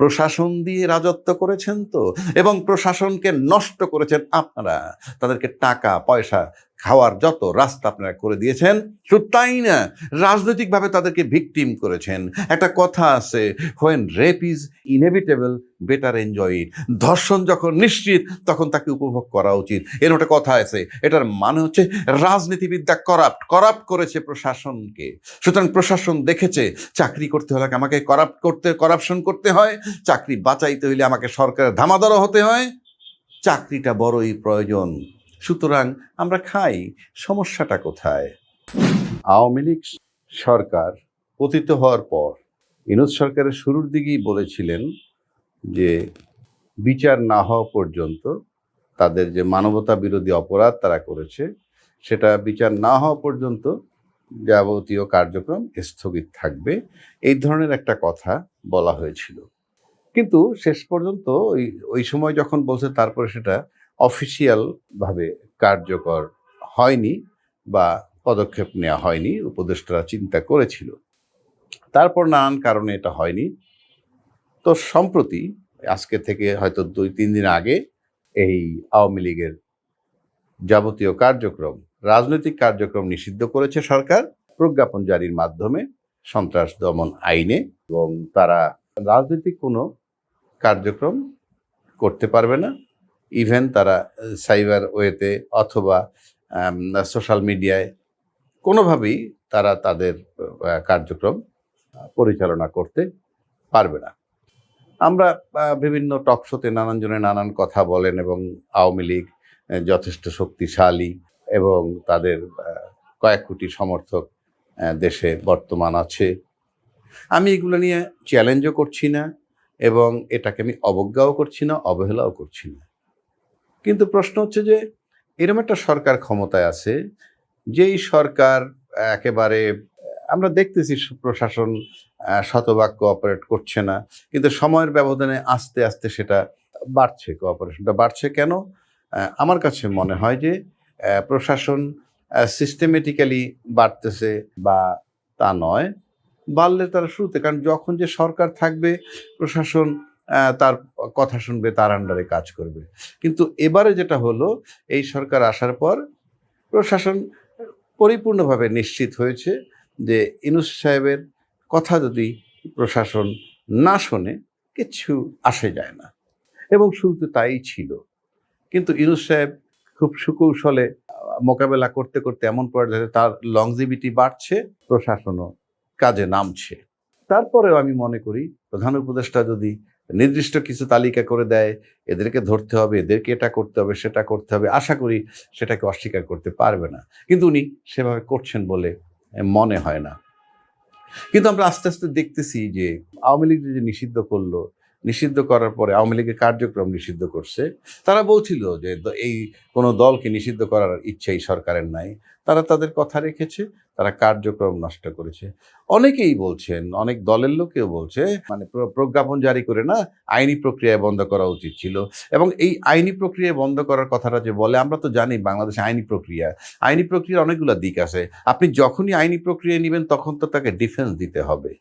প্রশাসন দিয়ে রাজত্ব করেছেন তো? এবং প্রশাসনকে নষ্ট করেছেন আপনারা। তাদেরকে টাকা পয়সা খাওয়ার যত রাস্তা আপনারা করে দিয়েছেন, শুধু তাই না, রাজনৈতিকভাবে তাদেরকে ভিকটিম করেছেন। একটা কথা আছে when rape is inevitable better enjoy it ধর্ষণ যখন নিশ্চিত, তখন তাকে উপভোগ করা উচিত। এর একটা কথা আছে, এটার মানে হচ্ছে রাজনীতিবিদ্যা করাপ্ট করাপ্ট করেছে প্রশাসনকে। সুতরাং প্রশাসন দেখেছে, চাকরি করতে হলে আমাকে করাপ্ট করতে করাপশন করতে হয়, চাকরি বাঁচাইতে হইলে আমাকে সরকারের ধামাদরও হতে হয়। চাকরিটা বড়ই প্রয়োজন। সুতরাং আমরা খাই, সমস্যাটা কোথায়? আওয়ামী লীগ সরকার পতিত হওয়ার পর ইনুজ সরকারের শুরুর দিকেই বলেছিলেন যে বিচার না হওয়া পর্যন্ত তাদের যে মানবতা বিরোধী অপরাধ তারা করেছে, সেটা বিচার না হওয়া পর্যন্ত যাবতীয় কার্যক্রম স্থগিত থাকবে, এই ধরনের একটা কথা বলা হয়েছিল। কিন্তু শেষ পর্যন্ত ওই ওই সময় যখন বলছে তারপরে সেটা অফিসিয়াল ভাবে কার্যকর হয়নি বা পদক্ষেপ নেওয়া হয়নি, উপদেষ্টারা চিন্তা করেছিল। তারপর নানান কারণে এটা হয়নি। তো সম্প্রতি, আজকে থেকে হয়তো দুই, তিন দিন আগে এই আওয়ামী লীগের যাবতীয় কার্যক্রম, রাজনৈতিক কার্যক্রম নিষিদ্ধ করেছে সরকার, প্রজ্ঞাপন জারির মাধ্যমে সন্ত্রাস দমন আইনে এবং তারা রাজনৈতিক কোনো কার্যক্রম করতে পারবে না। ইভেন তারা সাইবার ওয়েতে অথবা সোশ্যাল মিডিয়ায় কোনোভাবেই তারা তাদের কার্যক্রম পরিচালনা করতে পারবে না। আমরা বিভিন্ন টক শোতে নানান জনে নানান কথা বলেন এবং আওয়ামী লীগ যথেষ্ট শক্তিশালী এবং তাদের কয়েক কোটি সমর্থক দেশে বর্তমান আছে। আমি এগুলো নিয়ে চ্যালেঞ্জও করছি না এবং এটাকে আমি অবজ্ঞাও করছি না, অবহেলাও করছি না। কিন্তু প্রশ্ন হচ্ছে যে এরকম একটা সরকার ক্ষমতায় আছে, যেই সরকার একেবারে, আমরা দেখতেছি প্রশাসন শতভাগ কোঅপারেট করছে না, কিন্তু সময়ের ব্যবধানে আস্তে আস্তে সেটা বাড়ছে কোঅপারেশনটা বাড়ছে কেন? আমার কাছে মনে হয় যে প্রশাসন সিস্টেমেটিক্যালি বাড়তেছে বা তা নয়, বাড়লে তারা শুরুতে, কারণ যখন যে সরকার থাকবে, প্রশাসন তার কথা শুনবে, তার আন্ডারে কাজ করবে। কিন্তু এবারে যেটা হলো, এই সরকার আসার পর প্রশাসন পরিপূর্ণভাবে নিশ্চিত হয়েছে যে ইনুস সাহেবের কথা যদি প্রশাসন না শোনে কিচ্ছু আসে যায় না। এবং শুরুতে তাই ছিল। কিন্তু ইনুস সাহেব খুব সুকৌশলে মোকাবেলা করতে করতে এমন পর্যায়ে তার লংজিভিটি বাড়ছে, প্রশাসনও কাজে নামছে। তারপরেও আমি মনে করি, প্রধান উপদেষ্টা যদি নির্দিষ্ট কিছু তালিকা করে দেয়, এদেরকে ধরতে হবে, এদেরকে এটা করতে হবে, সেটা করতে হবে। আশা করি সেটাকে অস্বীকার করতে পারবে না। কিন্তু উনি সেভাবে করছেন বলে মনে হয় না। কিন্তু আমরা আস্তে আস্তে দেখতেছি যে আওয়ামী লীগ যে নিষিদ্ধ করল নিষিদ্ধ করার পরে আওয়ামী লীগের কার্যক্রম নিষিদ্ধ করছে। তারা বলছিল যে এই কোনো দলকে নিষিদ্ধ করার ইচ্ছা এই সরকারের নাই। তারা তাদের কথা রেখেছে, তারা কার্যক্রম নষ্ট করেছে। অনেকেই বলছেন, অনেক দলের লোকেও বলছে মানে প্র- প্রজ্ঞাপন জারি করে না, আইনি প্রক্রিয়ায় বন্ধ করা উচিত ছিল। এবং এই আইনি প্রক্রিয়া বন্ধ করার কথাটা যে বলে, আমরা তো জানি বাংলাদেশে আইনি প্রক্রিয়া। আইনি প্রক্রিয়ার অনেকগুলো দিক আছে। আপনি যখনই আইনি প্রক্রিয়া নেবেন, তখন তো তাকে ডিফেন্স দিতে হবে।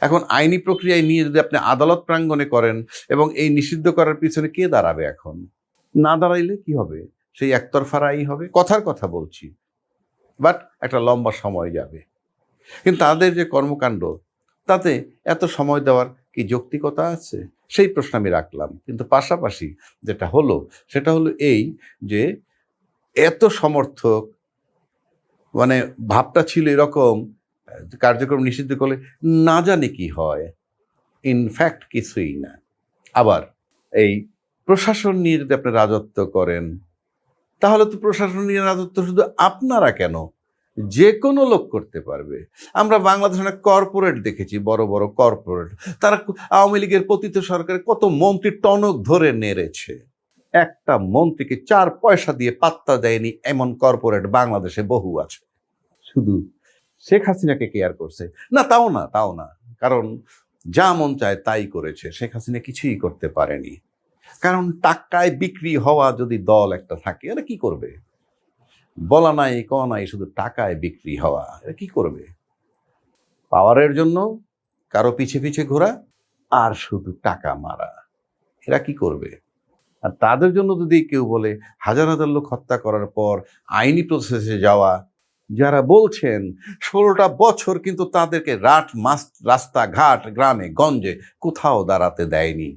এখন আইনি প্রক্রিয়ায় নিয়ে যদি আপনি আদালত প্রাঙ্গণে করেন এবং এই নিষিদ্ধ করার পিছনে কে দাঁড়াবে এখন? না দাঁড়াইলে কি হবে? সেই একতরফা রায় হবে? কথার কথা বলছি। বাট একটা লম্বা সময় যাবে। কিন্তু তাদের যে কর্মকাণ্ড, তাতে এত সময় দেওয়ার কি যৌক্তিকতা আছে? সেই প্রশ্ন আমি রাখলাম। কিন্তু পাশাপাশি যেটা হলো, সেটা হলো এই যে এত সমর্থক মানে ভাবটা ছিল এরকম কার্যক্রম নিষিদ্ধ করলে না জানে কি হয়। ইনফ্যাক্ট কিছুই না। আবার এই প্রশাসন নিয়ে যদি আপনি রাজত্ব করেন, তাহলে তো প্রশাসন নিয়ে রাজত্ব শুধু আপনারা কেন? যে কোনো লোক করতে পারবে। আমরা বাংলাদেশে অনেক কর্পোরেট দেখেছি, বড় বড় কর্পোরেট তারা আওয়ামী লীগের পতিত সরকারের কত মন্ত্রী টনক ধরে নেড়েছে। একটা মন্ত্রীকে চার পয়সা দিয়ে পাত্তা দেয়নি এমন কর্পোরেট বাংলাদেশে বহু আছে। শুধু শেখ হাসিনাকে কেয়ার করছে। না, তাও না তাও না। কারণ যা মন চায় তাই করেছে। শেখ হাসিনা কিছুই করতে পারেনি। কারণ টাকায় বিক্রি হওয়া যদি দল একটা থাকে, এরা কি করবে? বলা নাই ক নাই, শুধু টাকায় বিক্রি হওয়া, এরা কি করবে? পাওয়ারের জন্য কারও পিছে পিছে ঘোরা আর শুধু টাকা মারা, এরা কি করবে? আর তাদের জন্য যদি কেউ বলে হাজার হাজার লোক হত্যা করার পর আইনি প্রসেসে যাওয়া যারা বলছেন, ষোলোটা বছর কিন্তু তাদেরকে রাট মাস, রাস্তাঘাট, গ্রামে, গঞ্জে কোথাও দাঁড়াতে দেয়নি।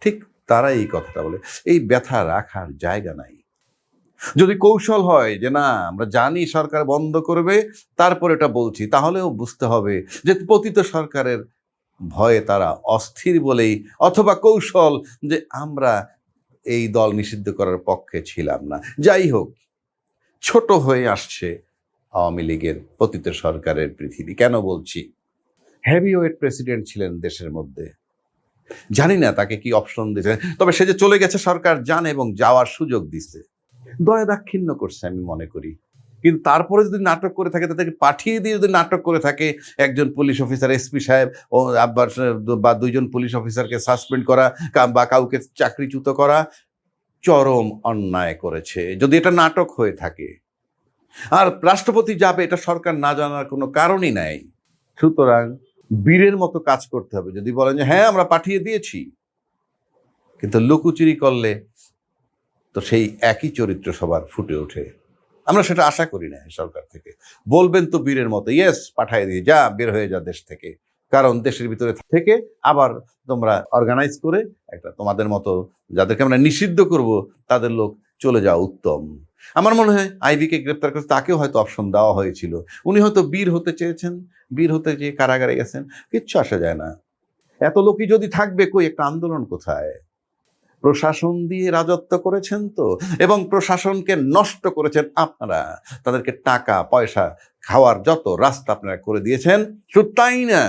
ঠিক তারা এই কথাটা বলে। এই ব্যথা রাখার জায়গা নাই। যদি কৌশল হয় যে না, আমরা জানি সরকার বন্ধ করবে, তারপর এটা বলছি, তাহলেও বুঝতে হবে যে পতিত সরকারের ভয়ে তারা অস্থির বলেই, অথবা কৌশল যে আমরা এই দল নিষিদ্ধ করার পক্ষে ছিলাম না। যাই হোক, ছোট হয়ে আসছে আওয়ামী লীগের পতিত সরকারের পৃথিবী। কেন বলছি? হেভিওয়েট প্রেসিডেন্ট ছিলেন দেশের মধ্যে। জানি না তাকে কি অপশন দিয়েছে। তবে সে যে চলে গেছে, সরকার জানে এবং যাওয়ার সুযোগ দিচ্ছে দয়া দাক্ষিণ্য করছে আমি মনে করি। কিন্তু তারপরে যদি নাটক করে থাকে, তাদেরকে পাঠিয়ে দিয়ে যদি নাটক করে থাকে, একজন পুলিশ অফিসার এসপি সাহেব ও বা দুইজন পুলিশ অফিসারকে সাসপেন্ড করা বা কাউকে চাকরিচ্যুত করা চরম অন্যায় করেছে। যদি এটা নাটক হয়ে থাকে আর রাষ্ট্রপতি যাবে, এটা সরকার না জানার কোনো কারণই নাই। সুতরাং বীরের মতো কাজ করতে হবে। যদি বলেন যে হ্যাঁ আমরা পাঠিয়ে দিয়েছি। কিন্তু লুকুচুরি করলে তো সেই একই চরিত্র সবার ফুটে ওঠে। আমরা সেটা আশা করি না সরকার থেকে। বলবেন তো বীরের মতো, ইয়েস, পাঠিয়ে দিয়ে যা, বের হয়ে যা দেশ থেকে। কারণ দেশের ভিতরে থেকে আবার তোমরা অর্গানাইজ করে একটা তোমাদের মতো, যাদেরকে আমরা নিষিদ্ধ করব, তাদের লোক চলে যাওয়া উত্তম। আমার মনে হয় আইবিকে গ্রেপ্তার করে তাকেও হয়তো অপশন দেওয়া হয়েছিল। উনি হয়তো বীর হতে চেয়েছেন, বীর হতে চেয়ে কারাগারে গেছেন, কিচ্ছু আসা যায় না। এত লোকই যদি থাকবে কই, একটা আন্দোলন কোথায়? প্রশাসন দিয়ে রাজত্ব করেছেন তো, এবং প্রশাসনকে নষ্ট করেছেন আপনারা। তাদেরকে টাকা, পয়সা, খাওয়ার যত রাস্তা আপনারা করে দিয়েছেন, শুধু তাই না,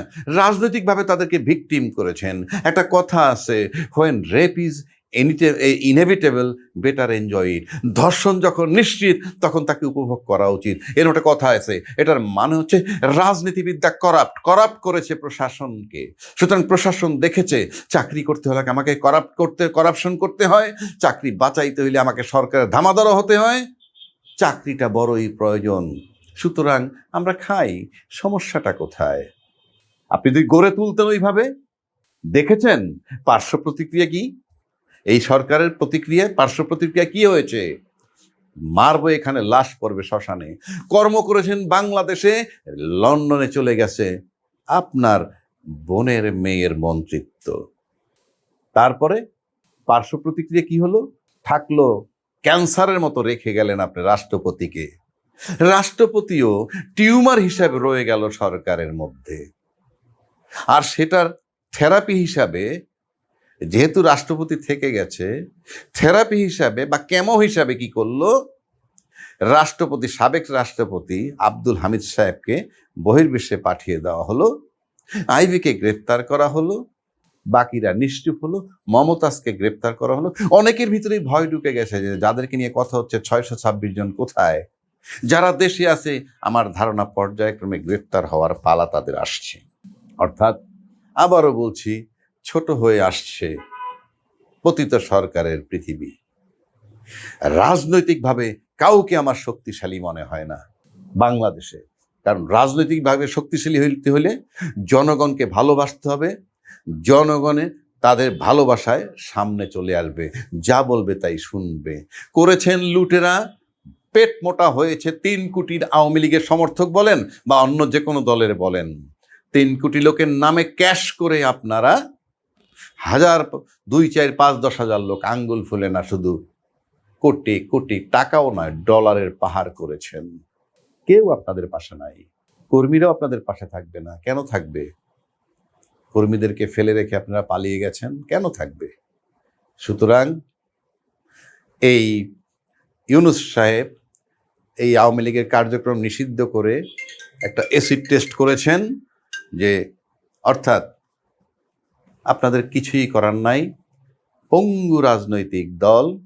রাজনৈতিকভাবে তাদেরকে ভিকটিম করেছেন। একটা কথা আছে হোয়েন রেপ ইজ এনিটে ইনএভিটেবল বেটার এনজয় ইট ধর্ষণ যখন নিশ্চিত, তখন তাকে উপভোগ করা উচিত। এর একটা কথা আছে, এটার মানে হচ্ছে রাজনীতিবিদ্যা করাপ্ট করাপ্ট করেছে প্রশাসনকে। সুতরাং প্রশাসন দেখেছে, চাকরি করতে হলে আমাকে করাপ্ট করতে করাপশন করতে হয়, চাকরি বাঁচাইতে হইলে আমাকে সরকারের ধামাদরও হতে হয়। চাকরিটা বড়ই প্রয়োজন। সুতরাং আমরা খাই, সমস্যাটা কোথায়? আপনি যদি গড়ে তুলতেন ওইভাবে, দেখেছেন? পার্শ্ব প্রতিক্রিয়া কি? এই সরকারের প্রতিক্রিয়া, পার্শ্ব প্রতিক্রিয়া কি হয়েছে? মারবো এখানে লাশ পড়বে শ্মশানে। কর্ম করেছেন বাংলাদেশে, লন্ডনে চলে গেছে। আপনার বোনের মেয়ের মন্ত্রিত্ব। তারপরে পার্শ্ব প্রতিক্রিয়া কি হলো? থাকল ক্যান্সারের মতো রেখে গেলেন আপনি রাষ্ট্রপতিকে। রাষ্ট্রপতিও টিউমার হিসাবে রয়ে গেল সরকারের মধ্যে। আর সেটার থেরাপি হিসাবে যেহেতু রাষ্ট্রপতি থেকে গেছে, থেরাপি হিসাবে বা কেমো হিসাবে কি করল? রাষ্ট্রপতি, সাবেক রাষ্ট্রপতি আব্দুল হামিদ সাহেবকে বহির্বিশ্বে পাঠিয়ে দেওয়া হলো, আইভিকে গ্রেপ্তার করা হলো, বাকিরা নিশ্চুপ হলো, মমতাজকে গ্রেপ্তার করা হলো। অনেকের ভিতরেই ভয় ঢুকে গেছে যে যাদেরকে নিয়ে কথা হচ্ছে ছয়শো ছাব্বিশ জন কোথায়? যারা দেশে আছে, আমার ধারণা পর্যায়ক্রমে গ্রেপ্তার হওয়ার পালা তাদের আসছে। অর্থাৎ আবারও বলছি ছোট হয়ে আসছে পতিত সরকারের পৃথিবী। রাজনৈতিকভাবে কাউকে আমার শক্তিশালী মনে হয় না বাংলাদেশে। কারণ রাজনৈতিকভাবে শক্তিশালী হইতে হলে জনগণকে ভালোবাসতে হবে, জনগণে তাদের ভালোবাসায় সামনে চলে আসবে, যা বলবে তাই শুনবে। করেছেন লুটেরা, পেট মোটা হয়েছে তিন কোটির আওয়ামী লীগের সমর্থক বলেন বা অন্য যে কোনো দলের বলেন। তিন কোটি লোকের নামে ক্যাশ করে আপনারা হাজার দুই, চার, পাঁচ, দশ হাজার লোক আঙ্গুল ফুলে না শুধু। কোটি কোটি টাকাও নয়, ডলারের পাহাড় করেছেন। কেউ আপনাদের পাশে নাই। কর্মীরাও আপনাদের পাশে থাকবে না। কেন থাকবে? কর্মীদেরকে ফেলে রেখে আপনারা পালিয়ে গেছেন, কেন থাকবে? সুতরাং এই ইউনুস সাহেব এই আওয়ামী লীগের কার্যক্রম নিষিদ্ধ করে একটা এসিড টেস্ট করেছেন যে অর্থাৎ আপনাদের কিছুই করার নাই। পঙ্গু রাজনৈতিক দল,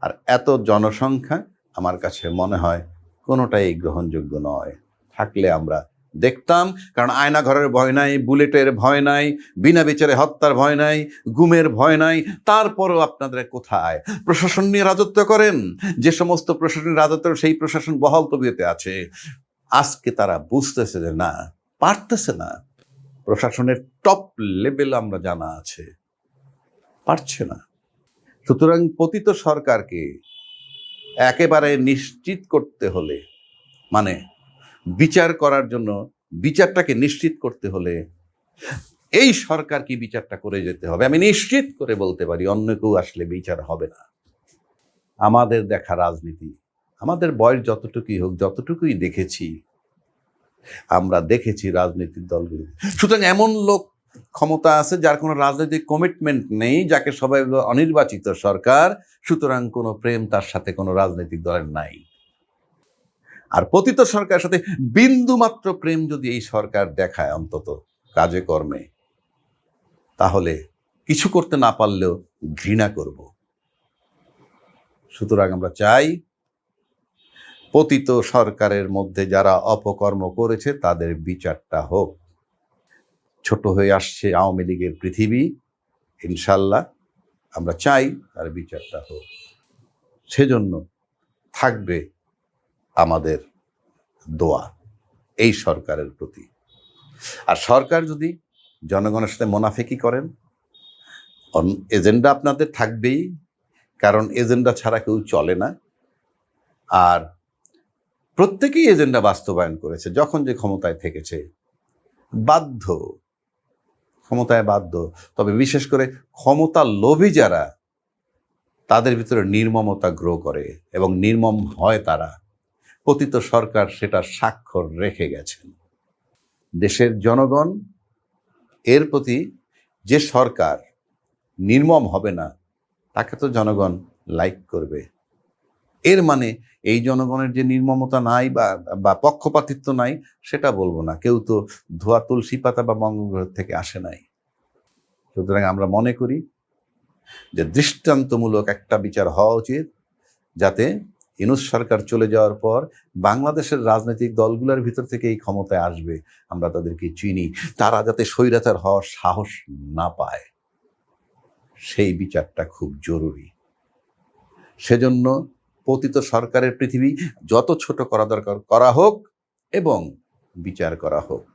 আর এত জনসংখ্যা আমার কাছে মনে হয় কোনোটাই গ্রহণযোগ্য নয়। থাকলে আমরা দেখতাম, কারণ আয়না ঘরের ভয় নাই, বুলেটের ভয় নাই, বিনা বিচারে হত্যার ভয় নাই, গুমের ভয় নাই। তারপরও আপনাদের কোথায়? প্রশাসন নিয়ে রাজত্ব করেন? যে সমস্ত প্রশাসনের রাজত্ব, সেই প্রশাসন বহাল তবিয়তে আছে। আজকে তারা বুঝতেছে যে না, পারতেছে না। প্রশাসনের টপ লেভেল আমরা জানা আছে। পারছে না। সুতরাং পতিত সরকারকে একেবারে নিশ্চিত করতে হলে মানে বিচার করার জন্য বিচারটাকে নিশ্চিত করতে হলে এই সরকার কি বিচারটা করে যেতে হবে? আমি নিশ্চিত করে বলতে পারি, অন্য কেউ আসলে বিচার হবে না। আমাদের দেখা রাজনীতি, আমাদের বয়স যতটুকুই হোক, যতটুকুই দেখেছি আমরা দেখেছি রাজনৈতিক দলগুলি। সুতরাং এমন লোক ক্ষমতা আছে যার কোনো রাজনৈতিক কমিটমেন্ট নেই, যাকে সবাই অনির্বাচিত সরকার, সুতরাং কোনো প্রেম তার সাথে কোনো রাজনৈতিক দলের নাই। আর পতিত সরকারের সাথে বিন্দু মাত্র প্রেম যদি এই সরকার দেখায় অন্তত কাজে, কর্মে, তাহলে কিছু করতে না পারলেও ঘৃণা করব। সুতরাং আমরা চাই পতিত সরকারের মধ্যে যারা অপকর্ম করেছে, তাদের বিচারটা হোক। ছোট হয়ে আসছে আওয়ামী লীগের পৃথিবী, ইনশাল্লাহ আমরা চাই তার বিচারটা হোক। সেজন্য থাকবে আমাদের দোয়া এই সরকারের প্রতি। আর সরকার যদি জনগণের সাথে মোনাফেকি করেন এজেন্ডা আপনাদের থাকবেই, কারণ এজেন্ডা ছাড়া কেউ চলে না। আর প্রত্যেকেই এজেন্ডা বাস্তবায়ন করেছে, যখন যে ক্ষমতায় থেকেছে। বাধ্য, ক্ষমতায় বাধ্য। তবে বিশেষ করে ক্ষমতা লোভী যারা, তাদের ভিতরে নির্মমতা গ্রো করে এবং নির্মম হয় তারা। পতিত সরকার সেটা স্বাক্ষর রেখে গেছেন। দেশের জনগণ, এর প্রতি যে সরকার নির্মম হবে না, তাকে তো জনগণ লাইক করবে। এর মানে এই জনগণের যে নির্মমতা নাই বা বা পক্ষপাতিত্ব নাই, সেটা বলব না। কেউ তো ধোয়া তুলসী পাতা বা মঙ্গল থেকে আসে নাই। সুতরাং আমরা মনে করি যে দৃষ্টান্তমূলক একটা বিচার হওয়া উচিত যাতে ইনুস সরকার চলে যাওয়ার পর বাংলাদেশের রাজনৈতিক দলগুলোর ভিতর থেকে এই ক্ষমতায় আসবে, আমরা তাদেরকে চিনি। তারা যাতে স্বৈরাচার হওয়ার সাহস না পায়, সেই বিচারটা খুব জরুরি। সেজন্য পতিত সরকারের পৃথিবী যত ছোট করা দরকার করা হোক এবং বিচার করা হোক।